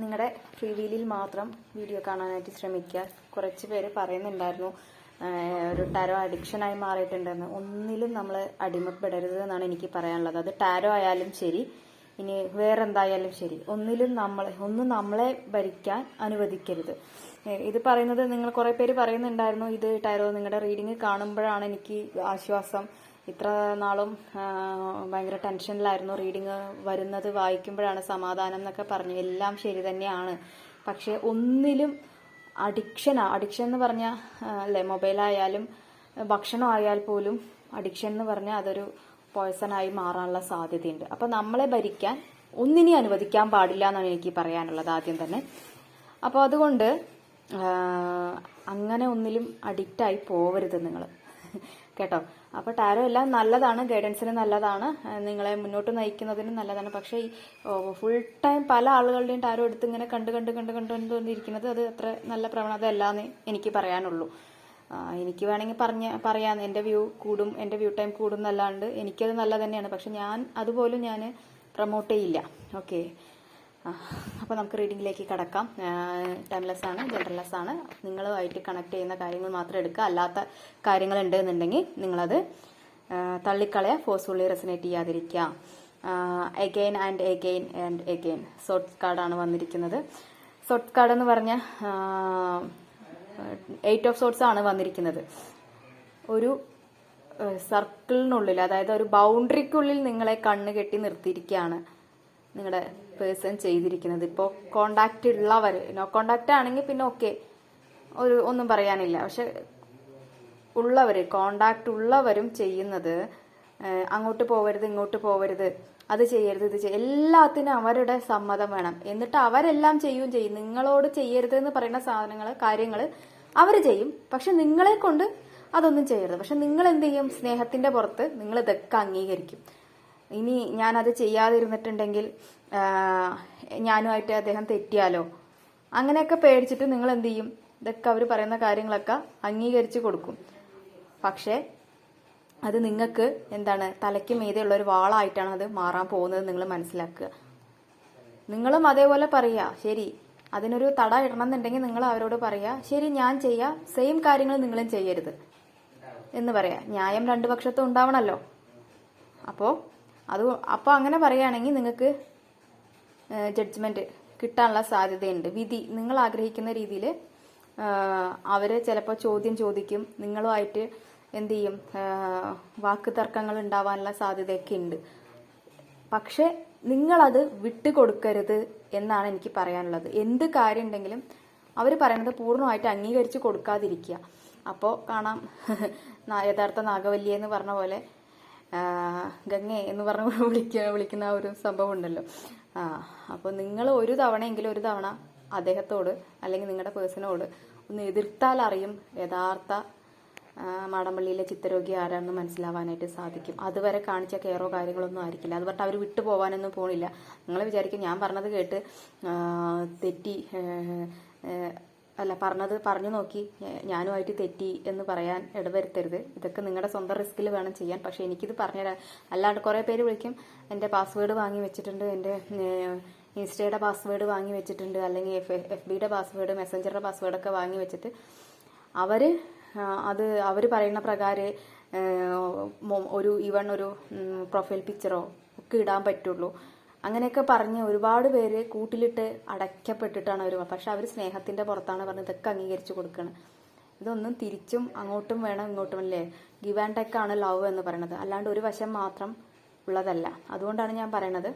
നിങ്ങളുടെ ഫ്രീവീലിൽ മാത്രം വീഡിയോ കാണാനായിട്ട് ശ്രമിക്കുക കുറച്ച് പേര് പറയുന്നുണ്ടായിരുന്നു ഒരു ടാരോ അഡിക്ഷനായി മാറിയിട്ടുണ്ടെന്ന്. ഒന്നിലും നമ്മൾ അടിമപ്പെടരുത് എന്നാണ് എനിക്ക് പറയാനുള്ളത്. അത് ടാരോ ആയാലും ശരി ഇനി വേറെന്തായാലും ശരി. ഒന്നിലും നമ്മളെ ഒന്നും നമ്മളെ ഭരിക്കാൻ അനുവദിക്കരുത്. ഇത് പറയുന്നത് നിങ്ങൾ കുറെ പേര് പറയുന്നുണ്ടായിരുന്നു ഇത് ടാരോ നിങ്ങളുടെ റീഡിങ് കാണുമ്പോഴാണ് എനിക്ക് ആശ്വാസം. ഇത്ര നാളും ഭയങ്കര ടെൻഷനിലായിരുന്നു. റീഡിങ് വരുന്നത് വായിക്കുമ്പോഴാണ് സമാധാനം എന്നൊക്കെ പറഞ്ഞു. എല്ലാം ശരി തന്നെയാണ്. പക്ഷെ ഒന്നിലും അഡിക്ഷൻ അഡിക്ഷൻ എന്ന് പറഞ്ഞാൽ അല്ലേ മൊബൈലായാലും ഭക്ഷണം ആയാൽ പോലും അഡിക്ഷൻ എന്ന് പറഞ്ഞാൽ അതൊരു പോയ്സണായി മാറാനുള്ള സാധ്യതയുണ്ട്. അപ്പം നമ്മളെ ഭരിക്കാൻ ഒന്നിനെ അനുവദിക്കാൻ പാടില്ല എന്നാണ് എനിക്ക് പറയാനുള്ളത് ആദ്യം തന്നെ. അപ്പോൾ അതുകൊണ്ട് അങ്ങനെ ഒന്നിലും അഡിക്റ്റായി പോവരുത് നിങ്ങൾ കേട്ടോ. അപ്പോൾ ടാരോ എല്ലാം നല്ലതാണ്. ഗൈഡൻസിന് നല്ലതാണ്. നിങ്ങളെ മുന്നോട്ട് നയിക്കുന്നതിന് നല്ലതാണ്. പക്ഷേ ഈ ഫുൾ ടൈം പല ആളുകളുടെയും ടാരോ എടുത്ത് ഇങ്ങനെ കണ്ട് കണ്ട് കണ്ട് കണ്ടു കണ്ടുകൊണ്ടിരിക്കുന്നത് അത് അത്ര നല്ല പ്രവണത അല്ലാന്ന് എനിക്ക് പറയാനുള്ളൂ. എനിക്ക് വേണമെങ്കിൽ പറഞ്ഞ പറയാം. എന്റെ വ്യൂ കൂടും എന്റെ വ്യൂ ടൈം കൂടും എന്നല്ലാണ്ട് എനിക്കത് നല്ല തന്നെയാണ്. പക്ഷെ ഞാൻ അതുപോലും ഞാൻ പ്രൊമോട്ട് ചെയ്യില്ല. ഓക്കെ. അപ്പോൾ നമുക്ക് റീഡിങ്ങിലേക്ക് കടക്കാം. ടൈംലെസ് ആണ് ജനറൽലെസ് ആണ് നിങ്ങളുമായിട്ട് കണക്ട് ചെയ്യുന്ന കാര്യങ്ങൾ മാത്രം എടുക്കുക. അല്ലാത്ത കാര്യങ്ങൾ ഉണ്ട് എന്നുണ്ടെങ്കിൽ നിങ്ങളത് തള്ളിക്കളയാ. ഫോഴ്സ്ഫുള്ളി റെസനേറ്റ് ചെയ്യാതിരിക്കുക. Again and again and again saute കാർഡാണ് വന്നിരിക്കുന്നത്. സോട്ട് കാർഡ് എന്ന് പറഞ്ഞ എയ്റ്റ് ഓഫ് സോട്ട്സ് ആണ് വന്നിരിക്കുന്നത്. ഒരു സർക്കിളിനുള്ളിൽ അതായത് ഒരു ബൗണ്ടറിക്കുള്ളിൽ നിങ്ങളെ കണ്ണ് കെട്ടി നിർത്തിയിരിക്കുകയാണ്. നിങ്ങളുടെ പേഴ്സൺ ചെയ്തിരിക്കുന്നത്. ഇപ്പോൾ കോണ്ടാക്റ്റ് ഉള്ളവർ നോ കോണ്ടാക്റ്റ് ആണെങ്കിൽ പിന്നെ ഓക്കെ ഒരു ഒന്നും പറയാനില്ല. പക്ഷെ ഉള്ളവർ കോണ്ടാക്റ്റ് ഉള്ളവരും ചെയ്യുന്നത് അങ്ങോട്ട് പോവരുത് ഇങ്ങോട്ട് പോവരുത് അത് ചെയ്യരുത് ഇത് ചെയ്യ എല്ലാത്തിനും അവരുടെ സമ്മതം വേണം. എന്നിട്ട് അവരെല്ലാം ചെയ്യും ചെയ്യും. നിങ്ങളോട് ചെയ്യരുത് എന്ന് പറയുന്ന സാധനങ്ങൾ കാര്യങ്ങൾ അവർ ചെയ്യും. പക്ഷെ നിങ്ങളെ കൊണ്ട് അതൊന്നും ചെയ്യരുത്. പക്ഷെ നിങ്ങൾ എന്ത് ചെയ്യും? സ്നേഹത്തിന്റെ പുറത്ത് നിങ്ങൾ ഇതൊക്കെ അംഗീകരിക്കും. ഇനി ഞാനത് ചെയ്യാതിരുന്നിട്ടുണ്ടെങ്കിൽ ഞാനുമായിട്ട് അദ്ദേഹം തെറ്റിയാലോ? അങ്ങനെയൊക്കെ പേടിച്ചിട്ട് നിങ്ങൾ എന്ത് ചെയ്യും ഇതൊക്കെ അവർ പറയുന്ന കാര്യങ്ങളൊക്കെ അംഗീകരിച്ച് കൊടുക്കും. പക്ഷേ അത് നിങ്ങൾക്ക് എന്താണ് തലയ്ക്ക് മീതെയുള്ള ഒരു വാളായിട്ടാണ് അത് മാറാൻ പോകുന്നത് നിങ്ങൾ മനസ്സിലാക്കുക. നിങ്ങളും അതേപോലെ പറയുക ശരി അതിനൊരു തട ഇടണം എന്നുണ്ടെങ്കിൽ നിങ്ങൾ അവരോട് പറയുക ശരി ഞാൻ ചെയ്യാം സെയിം കാര്യങ്ങൾ നിങ്ങളും ചെയ്യരുത് എന്ന് പറയാ. ന്യായം രണ്ടു പക്ഷത്തും ഉണ്ടാവണമല്ലോ അപ്പോൾ അത് അപ്പോൾ അങ്ങനെ പറയുകയാണെങ്കിൽ നിങ്ങൾക്ക് ജഡ്ജ്മെന്റ് കിട്ടാനുള്ള സാധ്യതയുണ്ട്. വിധി നിങ്ങൾ ആഗ്രഹിക്കുന്ന രീതിയിൽ അവർ ചിലപ്പോൾ ചോദ്യം ചോദിക്കും. നിങ്ങളുമായിട്ട് എന്ത് ചെയ്യും? വാക്ക് തർക്കങ്ങൾ ഉണ്ടാവാനുള്ള സാധ്യതയൊക്കെ ഉണ്ട്. പക്ഷെ നിങ്ങളത് വിട്ടുകൊടുക്കരുത് എന്നാണ് എനിക്ക് പറയാനുള്ളത്. എന്ത് കാര്യം ഉണ്ടെങ്കിലും അവർ പറയുന്നത് പൂർണമായിട്ട് അംഗീകരിച്ച് കൊടുക്കാതിരിക്കുക. അപ്പോൾ കാണാം. യഥാർത്ഥ നാഗവല്ലി എന്ന് പറഞ്ഞ പോലെ ഗംഗെ എന്ന് പറഞ്ഞ് വിളിക്ക വിളിക്കുന്ന ഒരു സംഭവം ഉണ്ടല്ലോ. ആ അപ്പോൾ നിങ്ങൾ ഒരു തവണയെങ്കിലും ഒരു തവണ അദ്ദേഹത്തോട് അല്ലെങ്കിൽ നിങ്ങളുടെ പേഴ്സണോട് ഒന്ന് എതിർത്താൽ അറിയും യഥാർത്ഥ മാടമ്പള്ളിയിലെ ചിത്തരോഗി ആരാണെന്ന് മനസ്സിലാവാനായിട്ട് സാധിക്കും. അതുവരെ കാണിച്ച കെയറോ കാര്യങ്ങളൊന്നും ആയിരിക്കില്ല. അത് പറഞ്ഞിട്ട് അവർ വിട്ടു പോകാനൊന്നും പോണില്ല. നിങ്ങൾ വിചാരിക്കും ഞാൻ പറഞ്ഞത് കേട്ട് തെറ്റി അല്ല പറഞ്ഞത് പറഞ്ഞു നോക്കി. ഞാനുമായിട്ട് തെറ്റി എന്ന് പറയാൻ ഇടവരുത്തരുത്. ഇതൊക്കെ നിങ്ങളുടെ സ്വന്തം റിസ്കിൽ വേണം ചെയ്യാൻ. പക്ഷെ എനിക്കിത് പറഞ്ഞുതരാൻ അല്ലാണ്ട് കുറേ പേര് വിളിക്കും എന്റെ പാസ്വേഡ് വാങ്ങി വെച്ചിട്ടുണ്ട്. എന്റെ ഇൻസ്റ്റയുടെ പാസ്വേഡ് വാങ്ങി വെച്ചിട്ടുണ്ട്. അല്ലെങ്കിൽ എഫ് എഫ് ബിയുടെ പാസ്വേഡ് മെസ്സഞ്ചറുടെ പാസ്വേഡൊക്കെ വാങ്ങി വെച്ചിട്ട് അവർ അത് അവർ പറയുന്ന പ്രകാരം ഒരു ഈവൺ ഒരു പ്രൊഫൈൽ പിക്ചറോ ഒക്കെ ഇടാൻ പറ്റുള്ളൂ. അങ്ങനെയൊക്കെ പറഞ്ഞ് ഒരുപാട് പേര് കൂട്ടിലിട്ട് അടയ്ക്കപ്പെട്ടിട്ടാണ് അവർ പക്ഷെ അവർ സ്നേഹത്തിന്റെ പുറത്താണ് പറഞ്ഞ് ഇതൊക്കെ അംഗീകരിച്ചു കൊടുക്കുന്നത് ഇതൊന്നും തിരിച്ചും അങ്ങോട്ടും വേണം ഇങ്ങോട്ടും അല്ലേ? ഗിവ് ആൻഡ് ടെക്ക് ആണ് ലവ് എന്ന് പറയുന്നത് അല്ലാണ്ട് ഒരു വശം മാത്രം ഉള്ളതല്ല. അതുകൊണ്ടാണ് ഞാൻ പറയണത്.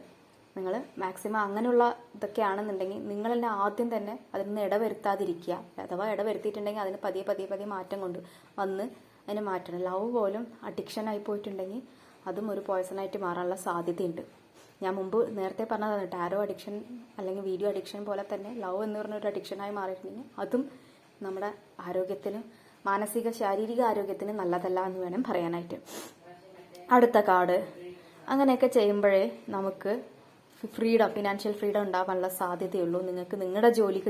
നിങ്ങൾ മാക്സിമം അങ്ങനെയുള്ള ഇതൊക്കെയാണെന്നുണ്ടെങ്കിൽ നിങ്ങൾ തന്നെ ആദ്യം തന്നെ അതിൽ നിന്ന് ഇടവരുത്താതിരിക്കുക. അഥവാ ഇടവരുത്തിയിട്ടുണ്ടെങ്കിൽ അതിന് പതിയെ പതിയെ പതിയെ മാറ്റം കൊണ്ട് വന്ന് അതിന് മാറ്റണം. ലവ് പോലും അഡിക്ഷൻ ആയി പോയിട്ടുണ്ടെങ്കിൽ അതും ഒരു പോയ്സണായിട്ട് മാറാനുള്ള സാധ്യതയുണ്ട്. ഞാൻ മുമ്പ് നേരത്തെ പറഞ്ഞതാണ് ടാരോ അഡിക്ഷൻ അല്ലെങ്കിൽ വീഡിയോ അഡിക്ഷൻ പോലെ തന്നെ ലവ് എന്ന് പറഞ്ഞ ഒരു അഡിക്ഷനായി മാറിയിട്ടുണ്ടെങ്കിൽ അതും നമ്മുടെ ആരോഗ്യത്തിനും മാനസിക ശാരീരിക ആരോഗ്യത്തിന് നല്ലതല്ല എന്ന് വേണം പറയാനായിട്ട്. അടുത്ത കാർഡ് അങ്ങനെയൊക്കെ ചെയ്യുമ്പോഴേ നമുക്ക് ഫ്രീഡം ഫിനാൻഷ്യൽ ഫ്രീഡം ഉണ്ടാവാനുള്ള സാധ്യതയുള്ളൂ. നിങ്ങൾക്ക് നിങ്ങളുടെ ജോലി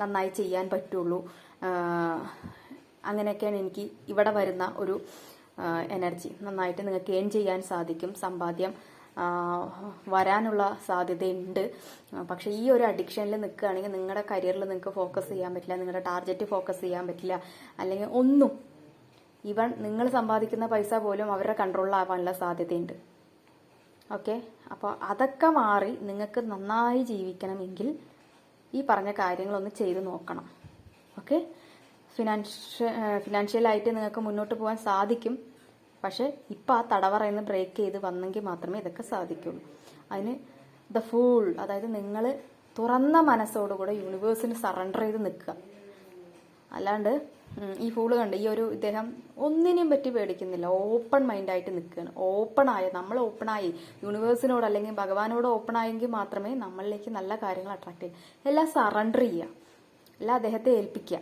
നന്നായി ചെയ്യാൻ പറ്റുള്ളൂ. അങ്ങനെയൊക്കെയാണ് എനിക്ക് ഇവിടെ വരുന്ന ഒരു എനർജി നന്നായിട്ട് നിങ്ങൾക്ക് ഏൺ ചെയ്യാൻ സാധിക്കും. സമ്പാദ്യം വരാനുള്ള സാധ്യതയുണ്ട്. പക്ഷെ ഈ ഒരു അഡിക്ഷനിൽ നിൽക്കുകയാണെങ്കിൽ നിങ്ങളുടെ കരിയറിൽ നിങ്ങൾക്ക് ഫോക്കസ് ചെയ്യാൻ പറ്റില്ല നിങ്ങളുടെ ടാർഗറ്റ് ഫോക്കസ് ചെയ്യാൻ പറ്റില്ല അല്ലെങ്കിൽ ഒന്നും ഇവൺ നിങ്ങൾ സമ്പാദിക്കുന്ന പൈസ പോലും അവരുടെ കൺട്രോളിലാവാനുള്ള സാധ്യതയുണ്ട്. ഓക്കെ അപ്പോൾ അതൊക്കെ മാറി നിങ്ങൾക്ക് നന്നായി ജീവിക്കണമെങ്കിൽ ഈ പറഞ്ഞ കാര്യങ്ങളൊന്ന് ചെയ്ത് നോക്കണം. ഓക്കെ ഫിനാൻഷ്യ ഫിനാൻഷ്യലായിട്ട് നിങ്ങൾക്ക് മുന്നോട്ട് പോകാൻ സാധിക്കും. പക്ഷേ ഇപ്പം ആ തടവറയിൽ നിന്ന് ബ്രേക്ക് ചെയ്ത് വന്നെങ്കിൽ മാത്രമേ ഇതൊക്കെ സാധിക്കുള്ളൂ. അതിന് ദ ഫൂൾ അതായത് നിങ്ങൾ തുറന്ന മനസ്സോടുകൂടെ യൂണിവേഴ്സിന് സറണ്ടർ ചെയ്ത് നിൽക്കുക. അല്ലാണ്ട് ഈ ഫൂൾ കണ്ട് ഈ ഒരു ഇദ്ദേഹം ഒന്നിനെയും പറ്റി പേടിക്കുന്നില്ല. ഓപ്പൺ മൈൻഡായിട്ട് നിൽക്കുകയാണ്. ഓപ്പൺ ആയ നമ്മൾ ഓപ്പൺ ആയി. യൂണിവേഴ്സിനോട് അല്ലെങ്കിൽ ഭഗവാനോട് ഓപ്പൺ ആയെങ്കിൽ മാത്രമേ നമ്മളിലേക്ക് നല്ല കാര്യങ്ങൾ അട്രാക്ട് ചെയ്യും. എല്ലാം സറണ്ടർ ചെയ്യുക. എല്ലാം അദ്ദേഹത്തെ ഏൽപ്പിക്കുക.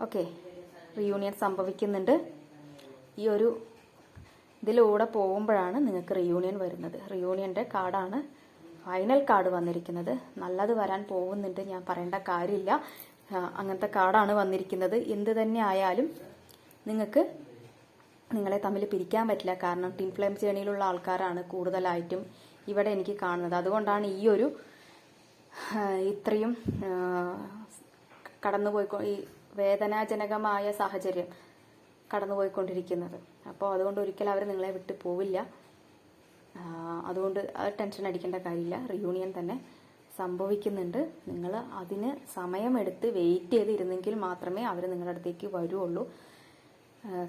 ഓക്കെ റിയൂണിയൻ സംഭവിക്കുന്നുണ്ട്. ഈ ഒരു ഇതിലൂടെ പോകുമ്പോഴാണ് നിങ്ങൾക്ക് റിയൂണിയൻ വരുന്നത്. റിയൂണിയന്റെ കാർഡാണ് ഫൈനൽ കാർഡ് വന്നിരിക്കുന്നത്. നല്ലത് വരാൻ പോകുന്നുണ്ട് ഞാൻ പറയേണ്ട കാര്യമില്ല. അങ്ങനത്തെ കാർഡാണ് വന്നിരിക്കുന്നത്. എന്ത് തന്നെ ആയാലും നിങ്ങൾക്ക് നിങ്ങളെ തമ്മിൽ പിരിക്കാൻ പറ്റില്ല. കാരണം ടീം ഫ്ലെയിം ജേണിയിലുള്ള ആൾക്കാരാണ് കൂടുതലായിട്ടും ഇവിടെ എനിക്ക് കാണുന്നത്. അതുകൊണ്ടാണ് ഈ ഒരു ഇത്രയും കടന്നുപോയി ഈ വേദനാജനകമായ സാഹചര്യം. കടന്നുപോയിക്കൊണ്ടിരിക്കുന്നത്. അപ്പോൾ അതുകൊണ്ട് ഒരിക്കലും അവർ നിങ്ങളെ വിട്ടു പോവില്ല. അതുകൊണ്ട് ടെൻഷൻ അടിക്കേണ്ട കാര്യമില്ല. റിയൂണിയൻ തന്നെ സംഭവിക്കുന്നുണ്ട്. നിങ്ങൾ അതിന് സമയമെടുത്ത് വെയിറ്റ് ചെയ്തിരുന്നെങ്കിൽ മാത്രമേ അവർ നിങ്ങളുടെ അടുത്തേക്ക് വരുള്ളൂ.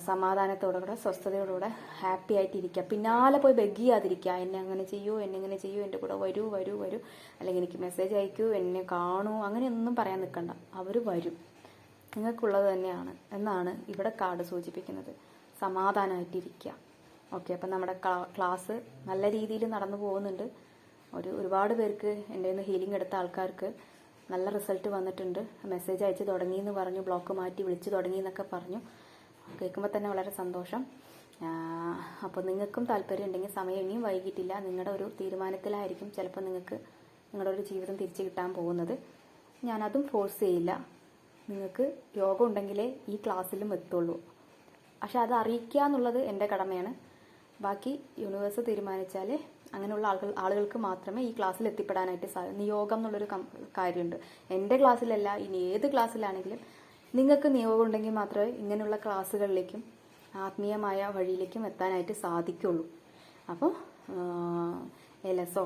സമാധാനത്തോടുകൂടെ സ്വസ്ഥതയോടുകൂടെ ഹാപ്പി ആയിട്ടിരിക്കുക. പിന്നാലെ പോയി ബെഗ് ചെയ്യാതിരിക്കുക. എന്നെ അങ്ങനെ ചെയ്യൂ എന്നെ ഇങ്ങനെ ചെയ്യൂ എന്റെ കൂടെ വരൂ വരൂ വരൂ. അല്ലെങ്കിൽ എനിക്ക് മെസ്സേജ് അയക്കൂ എന്നെ കാണൂ അങ്ങനെയൊന്നും പറയാൻ നിൽക്കണ്ട. അവർ വരും. നിങ്ങൾക്കുള്ളത് തന്നെയാണ് എന്നാണ് ഇവിടെ കാർഡ് സൂചിപ്പിക്കുന്നത്. സമാധാനമായിട്ടിരിക്കുക ഓക്കെ അപ്പം നമ്മുടെ ക്ലാസ് നല്ല രീതിയിൽ നടന്നു പോകുന്നുണ്ട്. ഒരു ഒരുപാട് പേർക്ക് എന്റെ നിന്ന് ഹീലിംഗ് എടുത്ത ആൾക്കാർക്ക് നല്ല റിസൾട്ട് വന്നിട്ടുണ്ട്. മെസ്സേജ് അയച്ച് തുടങ്ങി എന്ന് പറഞ്ഞു ബ്ലോക്ക് മാറ്റി വിളിച്ചു തുടങ്ങി എന്നൊക്കെ പറഞ്ഞു. കേൾക്കുമ്പോൾ തന്നെ വളരെ സന്തോഷം. അപ്പോൾ നിങ്ങൾക്കും താല്പര്യം ഉണ്ടെങ്കിൽ സമയം ഇനിയും വൈകിട്ടില്ല. നിങ്ങളുടെ ഒരു തീരുമാനത്തിലായിരിക്കും ചിലപ്പോൾ നിങ്ങൾക്ക് നിങ്ങളുടെ ഒരു ജീവിതം തിരിച്ചു കിട്ടാൻ പോകുന്നത്. ഞാനതും ഫോഴ്സ് ചെയ്യില്ല. നിങ്ങൾക്ക് യോഗം ഉണ്ടെങ്കിലേ ഈ ക്ലാസ്സിലും എത്തുള്ളൂ. പക്ഷെ അത് അറിയിക്കുക എന്നുള്ളത് എന്റെ കടമയാണ്. ബാക്കി യൂണിവേഴ്സ് തീരുമാനിച്ചാൽ അങ്ങനെയുള്ള ആളുകൾ ആളുകൾക്ക് മാത്രമേ ഈ ക്ലാസ്സിൽ എത്തിപ്പെടാനായിട്ട് സാധിക്കൂ നിയോഗം എന്നുള്ളൊരു കാര്യമുണ്ട്. എന്റെ ക്ലാസ്സിലല്ല ഇനി ഏത് ക്ലാസ്സിലാണെങ്കിലും നിങ്ങൾക്ക് നിയോഗം ഉണ്ടെങ്കിൽ മാത്രമേ ഇങ്ങനെയുള്ള ക്ലാസ്സുകളിലേക്കും ആത്മീയമായ വഴിയിലേക്കും എത്താനായിട്ട് സാധിക്കുള്ളൂ. അപ്പോൾ എലസോ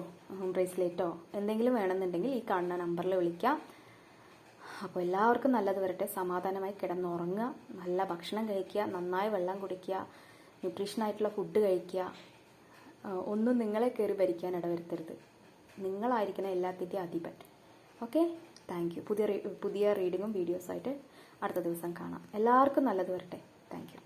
ബ്രേസ്ലെറ്റോ എന്തെങ്കിലും വേണമെന്നുണ്ടെങ്കിൽ ഈ കാണുന്ന നമ്പറിൽ വിളിക്കാം. അപ്പോൾ എല്ലാവർക്കും നല്ലത് വരട്ടെ. സമാധാനമായി കിടന്നുറങ്ങുക നല്ല ഭക്ഷണം കഴിക്കുക നന്നായി വെള്ളം കുടിക്കുക ന്യൂട്രീഷൻ ന്യൂട്രീഷനായിട്ടുള്ള ഫുഡ് കഴിക്കുക. ഒന്നും നിങ്ങളെ കയറി ഭരിക്കാൻ ഇടവരുത്തരുത്. നിങ്ങളായിരിക്കണം എല്ലാത്തിന്റെയും അധിപൻ. ഓക്കെ? താങ്ക് യു പുതിയ പുതിയ റീഡിങ്ങും വീഡിയോസായിട്ട് അടുത്ത ദിവസം കാണാം. എല്ലാവർക്കും നല്ലത് വരട്ടെ. Thank you